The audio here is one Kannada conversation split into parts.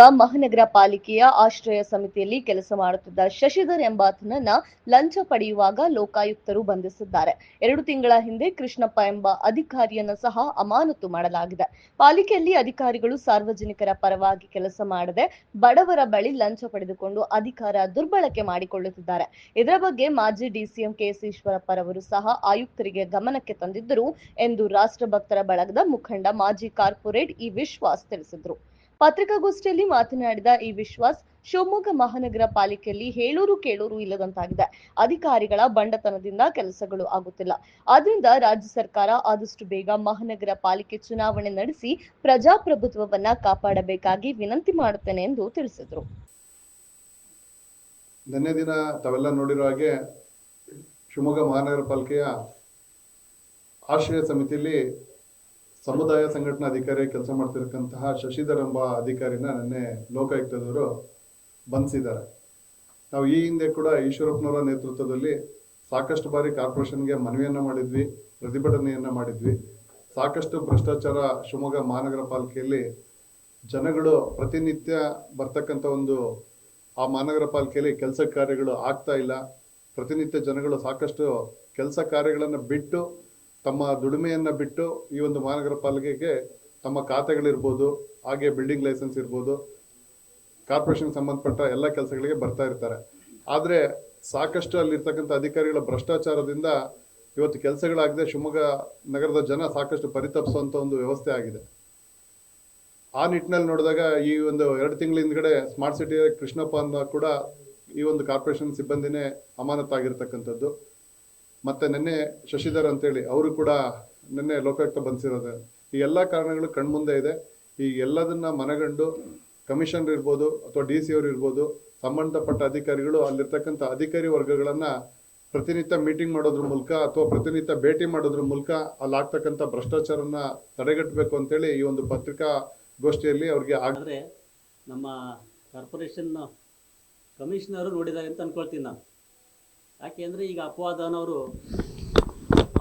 ಮಹಾನಗರ ಪಾಲಿಕೆಯ ಆಶ್ರಯ ಸಮಿತಿಯಲ್ಲಿ ಕೆಲಸ ಮಾಡುತ್ತಿದ್ದ ಶಶಿಧರ್ ಎಂಬಾತನನ್ನ ಲಂಚ ಪಡೆಯುವಾಗ ಲೋಕಾಯುಕ್ತರು ಬಂಧಿಸಿದ್ದಾರೆ. ಎರಡು ತಿಂಗಳ ಹಿಂದೆ ಕೃಷ್ಣಪ್ಪ ಎಂಬ ಅಧಿಕಾರಿಯನ್ನ ಸಹ ಅಮಾನತು ಮಾಡಲಾಗಿದೆ. ಪಾಲಿಕೆಯಲ್ಲಿ ಅಧಿಕಾರಿಗಳು ಸಾರ್ವಜನಿಕರ ಪರವಾಗಿ ಕೆಲಸ ಮಾಡದೆ ಬಡವರ ಬಳಿ ಲಂಚ ಪಡೆದುಕೊಂಡು ಅಧಿಕಾರ ದುರ್ಬಳಕೆ ಮಾಡಿಕೊಳ್ಳುತ್ತಿದ್ದಾರೆ. ಇದರ ಬಗ್ಗೆ ಮಾಜಿ ಡಿಸಿಎಂ ಕೆಎಸ್ ಈಶ್ವರಪ್ಪರವರು ಸಹ ಆಯುಕ್ತರಿಗೆ ಗಮನಕ್ಕೆ ತಂದಿದ್ದರು ಎಂದು ರಾಷ್ಟ್ರಭಕ್ತರ ಬಳಗದ ಮುಖಂಡ ಮಾಜಿ ಕಾರ್ಪೊರೇಟ್ ಈ ವಿಶ್ವಾಸ್ ತಿಳಿಸಿದ್ರು. ಪತ್ರಿಕಾಗೋಷ್ಠಿಯಲ್ಲಿ ಮಾತನಾಡಿದ ಈ ವಿಶ್ವಾಸ್, ಶಿವಮೊಗ್ಗ ಮಹಾನಗರ ಪಾಲಿಕೆಯಲ್ಲಿ ಹೇಳೂರು ಕೇಳೂರು ಇಲ್ಲದಂತಾಗಿದೆ. ಅಧಿಕಾರಿಗಳ ಬಂಡತನದಿಂದ ಕೆಲಸಗಳು ಆಗುತ್ತಿಲ್ಲ. ಆದ್ರಿಂದ ರಾಜ್ಯ ಸರ್ಕಾರ ಆದಷ್ಟು ಬೇಗ ಮಹಾನಗರ ಪಾಲಿಕೆ ಚುನಾವಣೆ ನಡೆಸಿ ಪ್ರಜಾಪ್ರಭುತ್ವವನ್ನ ಕಾಪಾಡಬೇಕಾಗಿ ವಿನಂತಿ ಮಾಡುತ್ತೇನೆ ಎಂದು ತಿಳಿಸಿದರು. ನಿನ್ನೆ ದಿನ ತಾವೆಲ್ಲ ನೋಡಿರೋ ಹಾಗೆ ಶಿವಮೊಗ್ಗ ಮಹಾನಗರ ಪಾಲಿಕೆಯ ಆಶ್ರಯ ಸಮಿತಿಯಲ್ಲಿ ಸಮುದಾಯ ಸಂಘಟನಾ ಅಧಿಕಾರಿ ಕೆಲಸ ಮಾಡ್ತಿರ್ತಕ್ಕಂತಹ ಶಶಿಧರ್ ಎಂಬ ಅಧಿಕಾರಿನ ನಿನ್ನೆ ಲೋಕಾಯುಕ್ತದವರು ಬಂಧಿಸಿದ್ದಾರೆ. ನಾವು ಈ ಹಿಂದೆ ಕೂಡ ಈಶ್ವರಪ್ಪನವರ ನೇತೃತ್ವದಲ್ಲಿ ಸಾಕಷ್ಟು ಬಾರಿ ಕಾರ್ಪೊರೇಷನ್ಗೆ ಮನವಿಯನ್ನು ಮಾಡಿದ್ವಿ, ಪ್ರತಿಭಟನೆಯನ್ನು ಮಾಡಿದ್ವಿ. ಸಾಕಷ್ಟು ಭ್ರಷ್ಟಾಚಾರ ಶಿವಮೊಗ್ಗ ಮಹಾನಗರ ಪಾಲಿಕೆಯಲ್ಲಿ ಜನಗಳು ಪ್ರತಿನಿತ್ಯ ಬರ್ತಕ್ಕಂಥ ಒಂದು ಆ ಮಹಾನಗರ ಪಾಲಿಕೆಯಲ್ಲಿ ಕೆಲಸ ಕಾರ್ಯಗಳು ಆಗ್ತಾ ಇಲ್ಲ. ಪ್ರತಿನಿತ್ಯ ಜನಗಳು ಸಾಕಷ್ಟು ಕೆಲಸ ಕಾರ್ಯಗಳನ್ನು ಬಿಟ್ಟು ತಮ್ಮ ದುಡಿಮೆಯನ್ನು ಬಿಟ್ಟು ಈ ಒಂದು ಮಹಾನಗರ ಪಾಲಿಕೆಗೆ ತಮ್ಮ ಖಾತೆಗಳಿರ್ಬೋದು, ಹಾಗೆ ಬಿಲ್ಡಿಂಗ್ ಲೈಸೆನ್ಸ್ ಇರ್ಬೋದು ಕಾರ್ಪೊರೇಷನ್ ಸಂಬಂಧಪಟ್ಟ ಎಲ್ಲ ಕೆಲಸಗಳಿಗೆ ಬರ್ತಾ ಇರ್ತಾರೆ. ಆದರೆ ಸಾಕಷ್ಟು ಅಲ್ಲಿರ್ತಕ್ಕಂಥ ಅಧಿಕಾರಿಗಳ ಭ್ರಷ್ಟಾಚಾರದಿಂದ ಇವತ್ತು ಕೆಲಸಗಳಾಗದೆ ಶಿವಮೊಗ್ಗ ನಗರದ ಜನ ಸಾಕಷ್ಟು ಪರಿತಪಿಸುವಂತ ಒಂದು ವ್ಯವಸ್ಥೆ ಆಗಿದೆ. ಆ ನಿಟ್ಟಿನಲ್ಲಿ ನೋಡಿದಾಗ ಈ ಒಂದು ಎರಡು ತಿಂಗಳ ಹಿಂದ್ಗಡೆ ಸ್ಮಾರ್ಟ್ ಸಿಟಿ ಕೃಷ್ಣಪ್ಪ ಅನ್ನೋ ಕೂಡ ಈ ಒಂದು ಕಾರ್ಪೊರೇಷನ್ ಸಿಬ್ಬಂದಿನೇ ಅಮಾನತಾಗಿರ್ತಕ್ಕಂಥದ್ದು. ಮತ್ತೆ ನಿನ್ನೆ ಶಶಿಧರ್ ಅಂತೇಳಿ, ಅವರು ಕೂಡ ನಿನ್ನೆ ಲೋಕಾಯುಕ್ತ ಬಂದಿರೋದು. ಈ ಎಲ್ಲ ಕಾರಣಗಳು ಕಣ್ಮುಂದೆ ಇದೆ. ಈ ಎಲ್ಲದನ್ನ ಮನಗಂಡು ಕಮಿಷನರ್ ಇರ್ಬೋದು ಅಥವಾ ಡಿ ಸಿ ಅವರು ಇರ್ಬೋದು, ಸಂಬಂಧಪಟ್ಟ ಅಧಿಕಾರಿಗಳು ಅಲ್ಲಿರ್ತಕ್ಕಂಥ ಅಧಿಕಾರಿ ವರ್ಗಗಳನ್ನ ಪ್ರತಿನಿತ್ಯ ಮೀಟಿಂಗ್ ಮಾಡೋದ್ರ ಮೂಲಕ ಅಥವಾ ಪ್ರತಿನಿತ್ಯ ಭೇಟಿ ಮಾಡೋದ್ರ ಮೂಲಕ ಅಲ್ಲಿ ಆಗ್ತಕ್ಕಂಥ ಭ್ರಷ್ಟಾಚಾರನ ತಡೆಗಟ್ಟಬೇಕು ಅಂತೇಳಿ ಈ ಒಂದು ಪತ್ರಿಕಾ ಗೋಷ್ಠಿಯಲ್ಲಿ ಅವ್ರಿಗೆ ಆದರೆ ನಮ್ಮ ಕಾರ್ಪೊರೇಷನ್ ಕಮಿಷನರು ನೋಡಿದ್ದಾರೆ ಅಂತ ಅನ್ಕೊಳ್ತೀನಿ ನಾನು. ಯಾಕೆ ಅಂದರೆ ಈಗ ಅಪವಾದನವರು,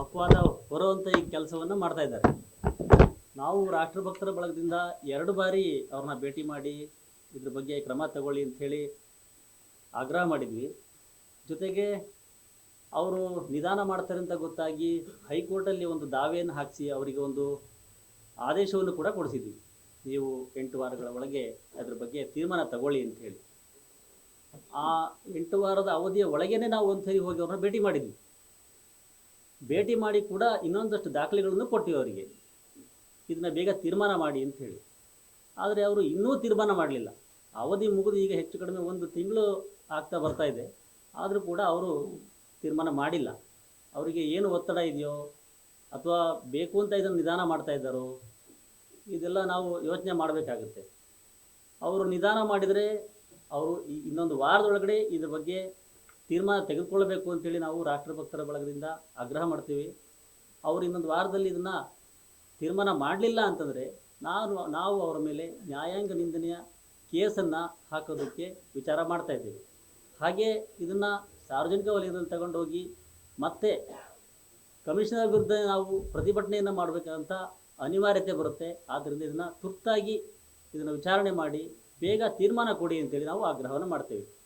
ಅಪವಾದ ಹೊರುವಂಥ ಈ ಕೆಲಸವನ್ನು ಮಾಡ್ತಾ ಇದ್ದಾರೆ. ನಾವು ರಾಷ್ಟ್ರಭಕ್ತರ ಬಳಗದಿಂದ ಎರಡು ಬಾರಿ ಅವ್ರನ್ನ ಭೇಟಿ ಮಾಡಿ, ಇದ್ರ ಬಗ್ಗೆ ಕ್ರಮ ತಗೊಳ್ಳಿ ಅಂಥೇಳಿ ಆಗ್ರಹ ಮಾಡಿದ್ವಿ. ಜೊತೆಗೆ ಅವರು ನಿಧಾನ ಮಾಡ್ತಾರೆ ಅಂತ ಗೊತ್ತಾಗಿ ಹೈಕೋರ್ಟಲ್ಲಿ ಒಂದು ದಾವೆಯನ್ನು ಹಾಕಿಸಿ ಅವರಿಗೆ ಒಂದು ಆದೇಶವನ್ನು ಕೂಡ ಕೊಡಿಸಿದ್ವಿ. ನೀವು ಎಂಟು ವಾರಗಳ ಒಳಗೆ ಅದ್ರ ಬಗ್ಗೆ ತೀರ್ಮಾನ ತಗೊಳ್ಳಿ ಅಂತ ಹೇಳಿ. ಆ ಎಂಟು ವಾರದ ಅವಧಿಯ ಒಳಗೇನೆ ನಾವು ಒಂದ್ಸರಿ ಹೋಗಿ ಅವ್ರನ್ನ ಭೇಟಿ ಮಾಡಿದ್ವಿ. ಭೇಟಿ ಮಾಡಿ ಕೂಡ ಇನ್ನೊಂದಷ್ಟು ದಾಖಲೆಗಳನ್ನು ಕೊಟ್ಟಿವಿ ಅವರಿಗೆ. ಇದನ್ನ ಬೇಗ ತೀರ್ಮಾನ ಮಾಡಿ ಅಂತ ಹೇಳಿ. ಆದರೆ ಅವರು ಇನ್ನೂ ತೀರ್ಮಾನ ಮಾಡಲಿಲ್ಲ. ಅವಧಿ ಮುಗಿದು ಈಗ ಹೆಚ್ಚು ಕಡಿಮೆ ಒಂದು ತಿಂಗಳು ಆಗ್ತಾ ಬರ್ತಾ ಇದೆ. ಆದರೂ ಕೂಡ ಅವರು ತೀರ್ಮಾನ ಮಾಡಿಲ್ಲ. ಅವರಿಗೆ ಏನು ಒತ್ತಡ ಇದೆಯೋ ಅಥವಾ ಬೇಕು ಅಂತ ಇದನ್ನು ನಿಧಾನ ಮಾಡ್ತಾ ಇದ್ದಾರೋ, ಇದೆಲ್ಲ ನಾವು ಯೋಚನೆ ಮಾಡಬೇಕಾಗುತ್ತೆ. ಅವರು ನಿಧಾನ ಮಾಡಿದರೆ ಅವರು ಇನ್ನೊಂದು ವಾರದೊಳಗಡೆ ಇದ್ರ ಬಗ್ಗೆ ತೀರ್ಮಾನ ತೆಗೆದುಕೊಳ್ಳಬೇಕು ಅಂತೇಳಿ ನಾವು ರಾಷ್ಟ್ರಭಕ್ತರ ಬಳಗದಿಂದ ಆಗ್ರಹ ಮಾಡ್ತೀವಿ. ಅವರು ಇನ್ನೊಂದು ವಾರದಲ್ಲಿ ಇದನ್ನು ತೀರ್ಮಾನ ಮಾಡಲಿಲ್ಲ ಅಂತಂದರೆ ನಾನು, ನಾವು ಅವರ ಮೇಲೆ ನ್ಯಾಯಾಂಗ ನಿಂದನೆಯ ಕೇಸನ್ನು ಹಾಕೋದಕ್ಕೆ ವಿಚಾರ ಮಾಡ್ತಾ ಇದ್ದೀವಿ. ಹಾಗೆ ಇದನ್ನು ಸಾರ್ವಜನಿಕ ವಲಯದಲ್ಲಿ ತಗೊಂಡೋಗಿ ಮತ್ತೆ ಕಮಿಷನರ್ ವಿರುದ್ಧ ನಾವು ಪ್ರತಿಭಟನೆಯನ್ನು ಮಾಡಬೇಕಂತ ಅನಿವಾರ್ಯತೆ ಬರುತ್ತೆ. ಆದ್ದರಿಂದ ಇದನ್ನು ತುರ್ತಾಗಿ ಇದನ್ನು ವಿಚಾರಣೆ ಮಾಡಿ ಬೇಗ ತೀರ್ಮಾನ ಕೊಡಿ ಅಂತೇಳಿ ನಾವು ಆಗ್ರಹವನ್ನು ಮಾಡ್ತೇವೆ.